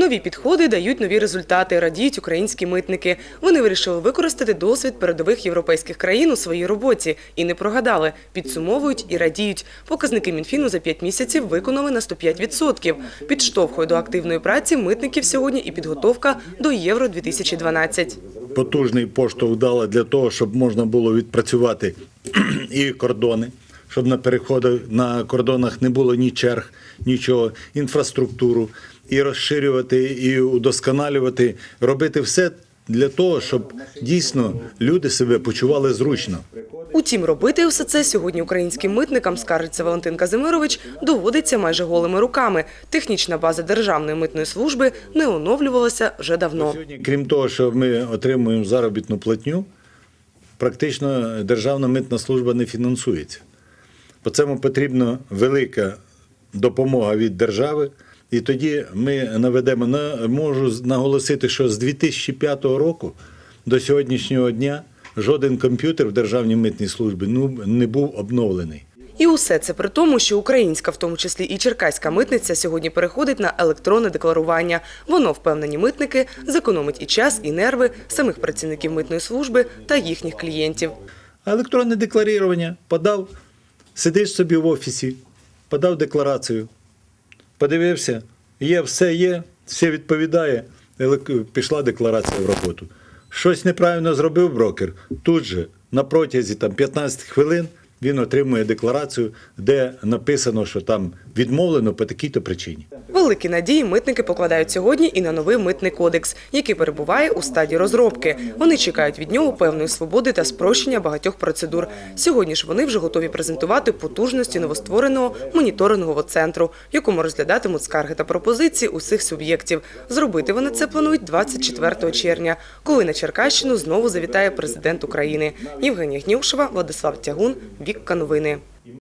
Нові підходи дають нові результати, радіють українські митники. Вони вирішили використати досвід передових європейських країн у своїй роботі і не прогадали. Підсумовують і радіють. Показники Мінфіну за 5 місяців виконали на 105%. Підштовхує до активної праці митників сьогодні і підготовка до Євро 2012. потужний поштовх дала для того, щоб можна було відпрацювати і кордони, щоб на переходах на кордонах не було ні черг, нічого, інфраструктуру, і розширювати, і удосконалювати, робити все для того, щоб дійсно люди себе почували зручно. Утім, робити усе це сьогодні українським митникам, скаржиться Валентин Казимирович, доводиться майже голими руками. Технічна база Державної митної служби не оновлювалася вже давно. Крім того, що ми отримуємо заробітну платню, практично державна митна служба не фінансується. По цьому потрібна велика допомога від держави. І тоді ми наведемо на можу наголосити, що з 2005 року до сьогоднішнього дня жоден комп'ютер в державній митній службі ну, не був обновлений. І усе це при тому, що українська, в тому числі і черкаська митниця, сьогодні переходить на електронне декларування. Воно, впевнені митники, зекономить і час, і нерви самих працівників митної служби та їхніх клієнтів. А електронне декларування подав, сидиш собі в офісі, подав декларацію, подивився, є, все є, все відповідає, пішла декларація в роботу. Щось неправильно зробив брокер, тут же на протязі там, 15 хвилин він отримує декларацію, де написано, що там відмовлено по такій-то причині. Великі надії митники покладають сьогодні і на новий митний кодекс, який перебуває у стадії розробки. Вони чекають від нього певної свободи та спрощення багатьох процедур. Сьогодні ж вони вже готові презентувати потужності новоствореного моніторингового центру, в якому розглядатимуть скарги та пропозиції усіх суб'єктів. Зробити вони це планують 24 червня, коли на Черкащину знову завітає президент України. Євгенія Гнівшева, Владислав Тягун, Вікка Новини.